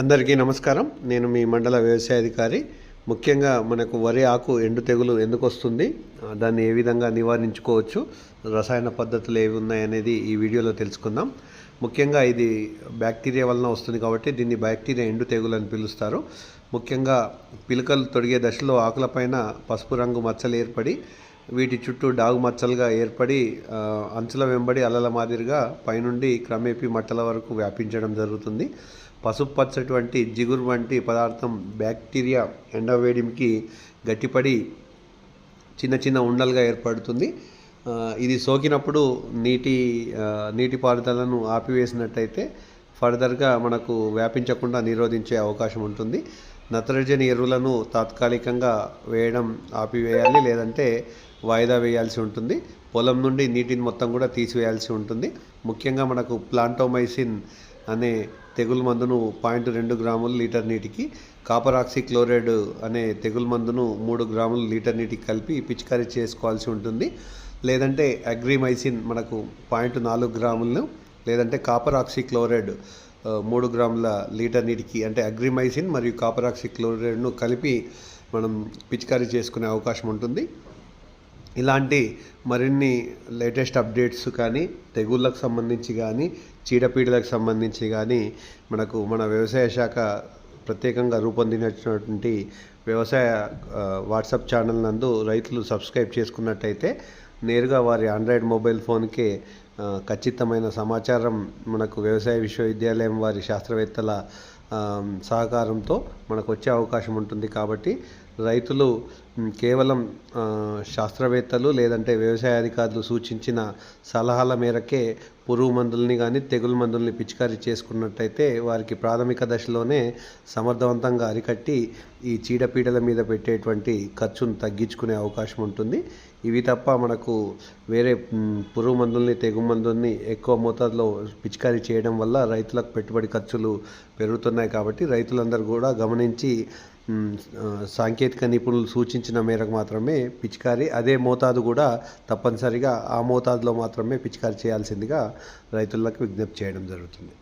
అందరికీ నమస్కారం. నేను మీ మండల వ్యవసాయ అధికారి. ముఖ్యంగా మనకు వరి ఆకు ఎండు తెగులు ఎందుకు వస్తుంది దాన్ని ఏ విధంగా నివారించుకోవచ్చు? రసాయన పద్ధతులు ఏవి ఉన్నాయనేది ఈ వీడియోలో తెలుసుకుందాం. ముఖ్యంగా ఇది బ్యాక్టీరియా వలన వస్తుంది కాబట్టి దీన్ని బ్యాక్టీరియా ఎండు తెగులు అని పిలుస్తారు. ముఖ్యంగా పిలకలు తొడిగే దశలో ఆకులపైన పసుపు రంగు మచ్చలు ఏర్పడి వీటి చుట్టూ డాగు మచ్చలుగా ఏర్పడి అంచుల వెంబడి అలల మాదిరిగా పైనుండి క్రమేపీ మట్టల వరకు వ్యాపించడం జరుగుతుంది. పసుపు పచ్చటువంటి జిగురు వంటి పదార్థం బ్యాక్టీరియా ఎండవేడికి గట్టిపడి చిన్న చిన్న ఉండలుగా ఏర్పడుతుంది. ఇది సోకినప్పుడు నీటి నీటిపారుదలను ఆపివేసినట్టయితే ఫర్దర్గా మనకు వ్యాపించకుండా నిరోధించే అవకాశం ఉంటుంది. నత్రజని ఎరువులను తాత్కాలికంగా వేయడం ఆపివేయాలి లేదంటే వాయిదా వేయాల్సి ఉంటుంది. పొలం నుండి నీటిని మొత్తం కూడా తీసివేయాల్సి ఉంటుంది. ముఖ్యంగా మనకు ప్లాంటోమైసిన్ అనే తెగులు మందును పాయింట్ రెండు గ్రాములు లీటర్ నీటికి కాపర్ ఆక్సిక్లోరైడ్ అనే తెగులు మందును మూడు గ్రాములు లీటర్ నీటికి కలిపి పిచికారీ చేసుకోవాల్సి ఉంటుంది. లేదంటే అగ్రిమైసిన్ మనకు పాయింట్ నాలుగు గ్రాములను లేదంటే కాపర్ ఆక్సిక్లోరైడ్ మూడు గ్రాముల లీటర్ నీటికి అంటే అగ్రిమైసిన్ మరియు కాపర్ ఆక్సిక్లోరైడ్ను కలిపి మనం పిచికారీ చేసుకునే అవకాశం ఉంటుంది. ఇలాంటి మరిన్ని లేటెస్ట్ అప్డేట్స్ కానీ తెగుళ్ళకు సంబంధించి కానీ చీడపీడలకు సంబంధించి కానీ మనకు మన వ్యవసాయ శాఖ ప్రత్యేకంగా రూపొందించినటువంటి వ్యవసాయ వాట్సాప్ ఛానల్ నందు రైతులు సబ్స్క్రైబ్ చేసుకున్నట్టయితే నేరుగా వారి ఆండ్రాయిడ్ మొబైల్ ఫోన్కే ఖచ్చితమైన సమాచారం మనకు వ్యవసాయ విశ్వవిద్యాలయం వారి శాస్త్రవేత్తల సహకారంతో మనకు వచ్చే అవకాశం ఉంటుంది కాబట్టి రైతులు కేవలం శాస్త్రవేత్తలు లేదంటే వ్యవసాయ అధికారులు సూచించిన సలహాల మేరకే పురుగు మందుల్ని కానీ తెగులు మందుల్ని పిచికారీ చేసుకున్నట్టయితే వారికి ప్రాథమిక దశలోనే సమర్థవంతంగా అరికట్టి ఈ చీడపీడల మీద పెట్టేటువంటి ఖర్చును తగ్గించుకునే అవకాశం ఉంటుంది. ఇవి తప్ప మనకు వేరే పురుగు మందుల్ని తెగులు మందుల్ని ఎక్కువ మోతాదులో పిచికారీ చేయడం వల్ల రైతులకు పెట్టుబడి ఖర్చులు పెరుగుతున్నాయి. కాబట్టి రైతులందరూ కూడా గమనించి సాంకేతిక నిపుణులు సూచించిన మేరకు మాత్రమే పిచికారీ అదే మోతాదు కూడా తప్పనిసరిగా ఆ మోతాదులో మాత్రమే పిచికారీ చేయాల్సిందిగా రైతులకు విజ్ఞప్తి చేయడం జరుగుతుంది.